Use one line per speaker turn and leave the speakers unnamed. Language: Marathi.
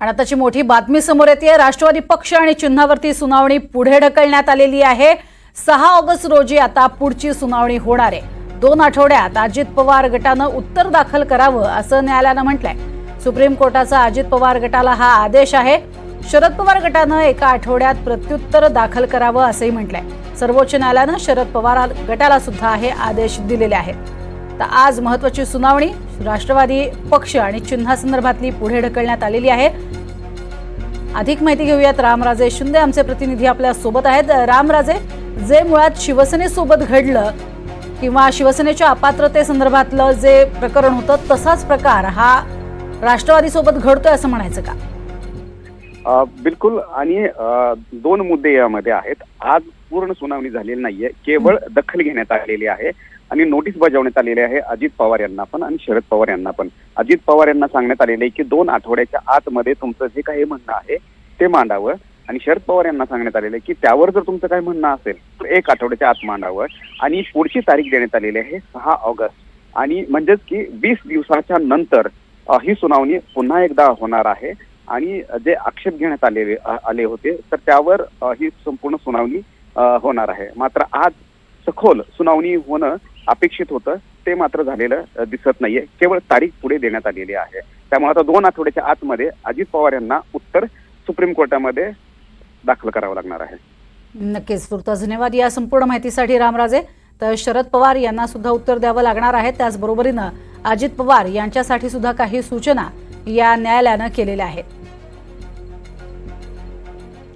आणि आताची मोठी बातमी समोर येते राष्ट्रवादी पक्ष आणि चिन्हावरती सुनावणी पुढे ढकलण्यात आलेली आहे. सहा ऑगस्ट रोजी आता पुढची सुनावणी होणार आहे. दोन आठवड्यात अजित पवार गटानं उत्तर दाखल करावं असं न्यायालयानं म्हटलंय. सुप्रीम कोर्टाचा अजित पवार गटाला हा आदेश आहे. शरद पवार गटानं एका आठवड्यात प्रत्युत्तर दाखल करावं असंही म्हटलंय. सर्वोच्च न्यायालयानं शरद पवार गटाला सुद्धा हे आदेश दिलेले आहेत. तर आज महत्वाची सुनावणी राष्ट्रवादी पक्ष आणि चिन्हासंदर्भातली पुढे ढकलण्यात आलेली आहे. अधिक माहिती घेऊयात. रामराजे शिंदे आमचे प्रतिनिधी आपल्यासोबत आहेत. रामराजे जे मुळात शिवसेनेसोबत घडलं किंवा शिवसेनेच्या अपात्रतेसंदर्भातलं जे प्रकरण होतं तसाच प्रकार हा राष्ट्रवादीसोबत घडतोय असं म्हणायचं का?
बिलकुल. आणि दोन मुद्दे यामध्ये आहेत. आज पूर्ण सुनावणी झालेली नाहीये. केवळ दखल घेण्यात आलेली आहे आणि नोटीस बजावण्यात आलेली आहे अजित पवार यांना पण आणि शरद पवार यांना पण. अजित पवार यांना सांगण्यात आलेलं आहे की दोन आठवड्याच्या आतमध्ये तुमचं जे काही म्हणणं आहे ते मांडावं आणि शरद पवार यांना सांगण्यात आलेलं आहे की त्यावर जर तुमचं काही म्हणणं असेल तर एक आठवड्याच्या आत मांडावं आणि पुढची तारीख देण्यात आलेली आहे सहा ऑगस्ट. आणि म्हणजेच की वीस दिवसाच्या नंतर ही सुनावणी पुन्हा एकदा होणार आहे आणि जे आक्षेप घेण्यात आलेले आ- आले होते तर त्यावर ही संपूर्ण सुनावणी होणार आहे. मात्र आज सखोल सुनावणी होणं अपेक्षित होतं. ते मात्र झालेलं दिसत नाहीये. केवळ तारीख पुढे देण्यात आलेली आहे. त्यामुळे आता दोन आठवड्याच्या आतमध्ये अजित पवार यांना उत्तर सुप्रीम कोर्टामध्ये दाखल करावं लागणार आहे.
नक्कीच तुर्तास धन्यवाद या संपूर्ण माहितीसाठी रामराजे. तर शरद पवार यांना सुद्धा उत्तर द्यावं लागणार आहे. त्याचबरोबरीनं अजित पवार यांच्यासाठी सुद्धा काही सूचना या न्यायालयानं केलेल्या आहेत.